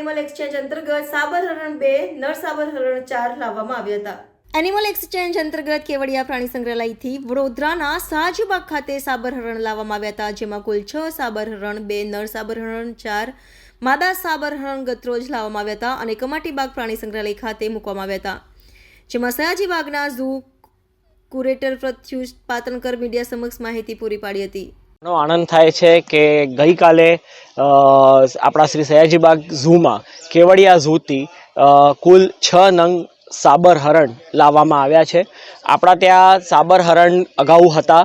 Exchange અંતર્ગત સાબર હરણ બે નર સાબર હરણ ચાર લાવવામાં આવ્યા હતા. એનિમલ એક્સચેન્જ અંતર્ગત કેવડિયા પ્રાણી સંગ્રહાલયથી વડોદરાના શાહજીબાગ ખાતે સાબર હરણ લાવવામાં આવ્યા હતા, જેમાં કુલ છ સાબર હરણ બે નર સાબર હરણ ચાર માદા સાબર હરણ ગતરોજ લાવવામાં આવ્યા હતા અને કમાટીબાગ પ્રાણી સંગ્રહાલય ખાતે મૂકવામાં આવ્યા હતા. જેમાં સયાજીબાગના ઝૂ કુરેટર પ્રત્યુષ પાતનકર મીડિયા સમક્ષ માહિતી પૂરી પાડી હતી. નો આનંદ થાય છે કે ગઈકાલે આપણા શ્રી સયાજીબાગ ઝૂમાં કેવડિયા ઝૂથી કુલ છ નંગ સાબર હરણ લાવવામાં આવ્યા છે. આપણા ત્યાં સાબર હરણ અગાઉ હતા.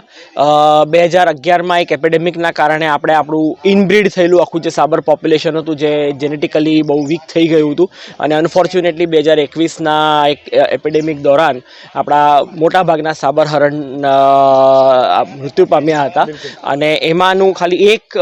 બે હજાર અગિયારમાં એક એપેડેમિકના કારણે આપણે આપણું ઇનબ્રીડ થયેલું આખું જે સાબર પોપ્યુલેશન હતું, જે જેનેટિકલી બહુ વીક થઈ ગયું હતું. અને અનફોર્ચ્યુનેટલી બે હજાર એકવીસના એક એપેડેમિક દોરાન આપણા મોટાભાગના સાબર હરણ મૃત્યુ પામ્યા હતા. અને એમાંનું ખાલી એક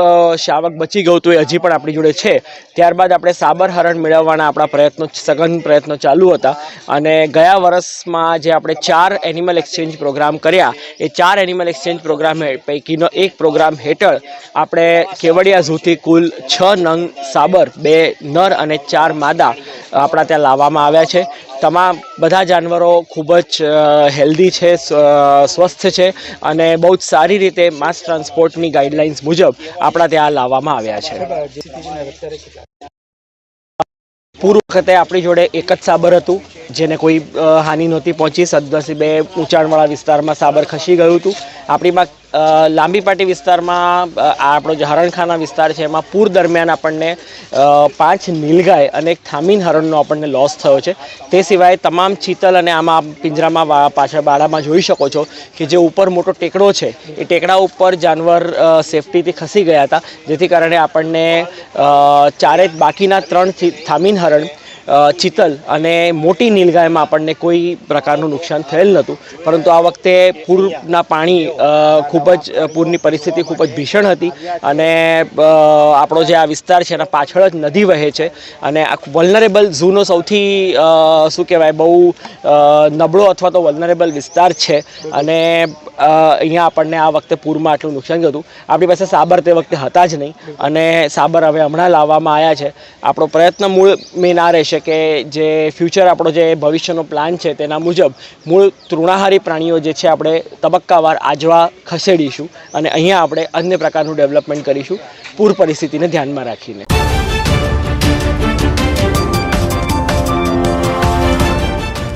શાવક બચી ગયું હતું એ હજી પણ આપણી જોડે છે. ત્યારબાદ આપણે સાબર હરણ મેળવવાના આપણા પ્રયત્નો, સઘન પ્રયત્નો ચાલુ હતા. અને ગયા વર્ષમાં જે આપણે ચાર એનિમલ એક્સચેન્જ પ્રોગ્રામ કર્યા, એ ચાર એનિમલ એક્સચેન્જ પ્રોગ્રામ પૈકીનો એક પ્રોગ્રામ હેઠળ આપણે કેવડિયા ઝૂથી કુલ છ નંગ સાબર, બે નર અને ચાર માદા આપણા ત્યાં લાવવામાં આવ્યા છે. તમામ બધા જાનવરો ખૂબ જ હેલ્ધી છે સ્વ- સ્વસ્થ છે અને બહુ જ સારી રીતે માસ ટ્રાન્સપોર્ટની ગાઈડલાઇન્સ મુજબ આપણા ત્યાં લાવવામાં આવ્યા છે. પૂર્વ વખતે આપણી જોડે એક જ સાબર હતું. જેને કોઈ હાનિ નહોતી પહોંચી. સદનસીબે ઊંચાણવાળા વિસ્તારમાં સાબર ખસી ગયું હતું. આપણીમાં લાંબી પાટી વિસ્તારમાં આપણો જે હરણખાના વિસ્તાર છે, એમાં પૂર દરમિયાન આપણને પાંચ નીલગાય અને એક થામીન હરણનો આપણને લોસ થયો છે. તે સિવાય તમામ ચીતલ અને આમાં પિંજરામાં પાછળ બાળામાં જોઈ શકો છો કે જે ઉપર મોટો ટેકડો છે, એ ટેકડા ઉપર જાનવર સેફટીથી ખસી ગયા હતા. જેથી કારણે આપણને ચારે બાકીના ત્રણ થામીન હરણ ચિતલ અને મોટી નીલગાયમાં આપણને કોઈ પ્રકારનું નુકસાન થયેલ નહોતું. પરંતુ આ વખતે પૂરના પાણી ખૂબ જ પૂરની પરિસ્થિતિ ખૂબ જ ભીષણ હતી અને આપણો જે આ વિસ્તાર છે એના પાછળ જ નદી વહે છે અને આ વલનરેબલ ઝૂનો સૌથી શું કહેવાય, બહુ નબળો અથવા તો વલનરેબલ વિસ્તાર છે. અને અહીંયા આપણને આ વખતે પૂરમાં આટલું નુકસાન થયું હતું. આપણી પાસે સાબર તે વખતે હતા જ નહીં અને સાબર હવે હમણાં લાવવામાં આવ્યા છે. આપણો પ્રયત્ન મૂળ મેન આ રહેશે કે જે ફ્યુચર આપણો જે ભવિષ્યનો પ્લાન છે તેના મુજબ મૂળ તૃણાહારી પ્રાણીઓ જે છે આપણે તબક્કાવાર આજવા ખસેડીશું અને અહીંયા આપણે અન્ય પ્રકારનું ડેવલપમેન્ટ કરીશું. પૂર પરિસ્થિતિને ધ્યાનમાં રાખીને.